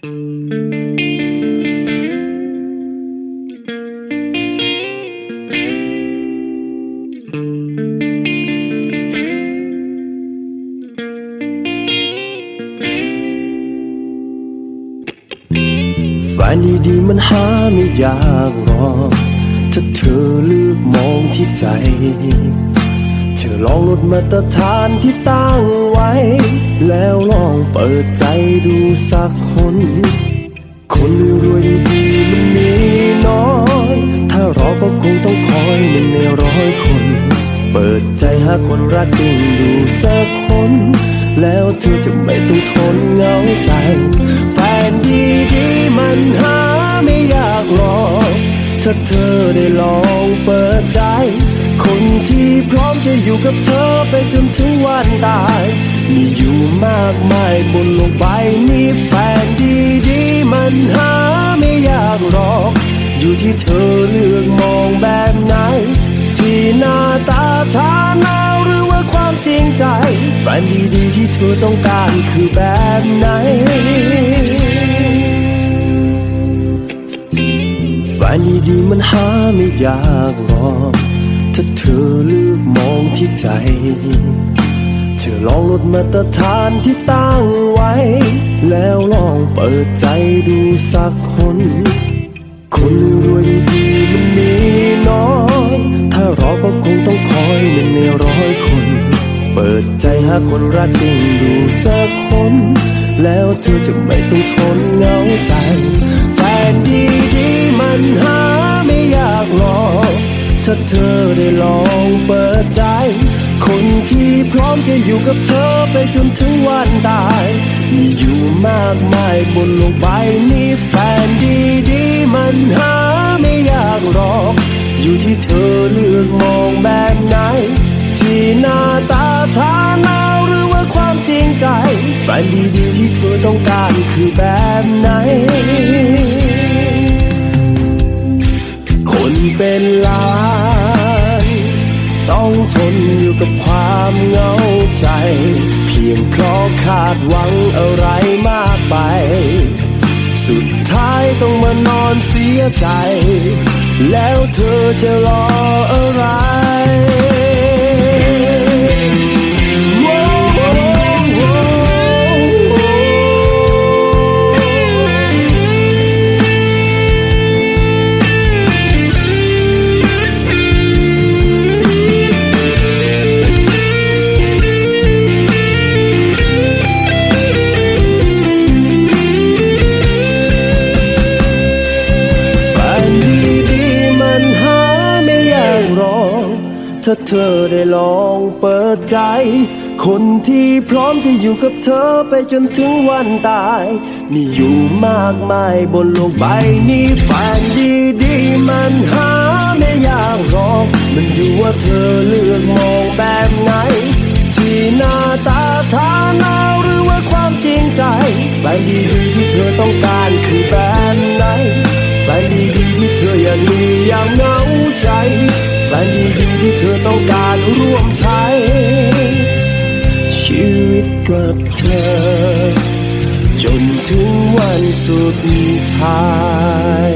แฟนดีๆมันหาไม่ยากหรอก ถ้าเธอเลือกมองที่ใจ เธอลองลดมาตรฐานที่ตั้งไว้ แล้วลองเปิดใจดูสักคน คนรวยดีๆมันมีน้อย ถ้ารอก็คงต้องคอยหนึ่งในร้อยคน เปิดใจหาคนรักจริงดูสักคน แล้วเธอจะไม่ต้องทนเหงาใจแฟนดีๆมันหาไม่ยากหรอกถ้าเธอได้ลองเปิดใจ อยู่กับเธอไปจนถึงวันตาย มีอยู่มากมายบนโลกใบนี้แฟนดีๆมันหาไม่ยากหรอก อยู่ที่เธอเลือกมองแบบไหน ที่หน้าตาฐานะหรือว่าความจริงใจ แฟนดีๆที่เธอต้องการคือแบบไหนแฟนดีๆมันหาไม่ยากหรอก ถ้าเธอเลือกมองที่ใจ เธอลองลดมาตรฐานที่ตั้งไว้ แล้วลองเปิดใจดูสักคน คนรวยดีมันมีน้อย ถ้ารอก็คงต้องคอยหนึ่งในร้อยคน เปิดใจหาคนรักจริงดูสักคน แล้วเธอจะไม่ต้องทนเหงาใจแฟนดีๆมันหาไม่ยากหรอก ถ้าเธอได้ลองเปิดใจ คนที่พร้อมจะอยู่กับเธอไปจนถึงวันตาย มีอยู่มากมายบนโลกใบนี้แฟนดีๆมันหาไม่ยากหรอก อยู่ที่เธอเลือกมองแบบไหน ที่หน้าตาฐานะหรือว่าความจริงใจ แฟนดีๆที่เธอต้องการคือแบบไหนคนเป็นล้าน ต้องทนอยู่กับความเหงาใจ เพียงเพราะคาดหวังอะไรมากไป สุดท้ายต้องมานอนเสียใจ แล้วเธอจะรออะไร ถ้าเธอได้ลองเปิดใจ คนที่พร้อมจะอยู่กับเธอไปจนถึงวันตาย มีอยู่มากมายบนโลกใบนี้แฟนดีๆมันหาไม่ยากหรอกมันอยู่ว่าเธอเลือกมองแบบไหน ที่หน้าตาฐานะหรือว่าความจริงใจแฟนดีๆที่เธอต้องการคือแบบไหนแฟนดีๆที่เธออยังมีอย่างเหงาใจ แฟนดีๆที่เธอต้องการร่วมใช้ ชีวิตกับเธอ จนถึงวันสุดท้าย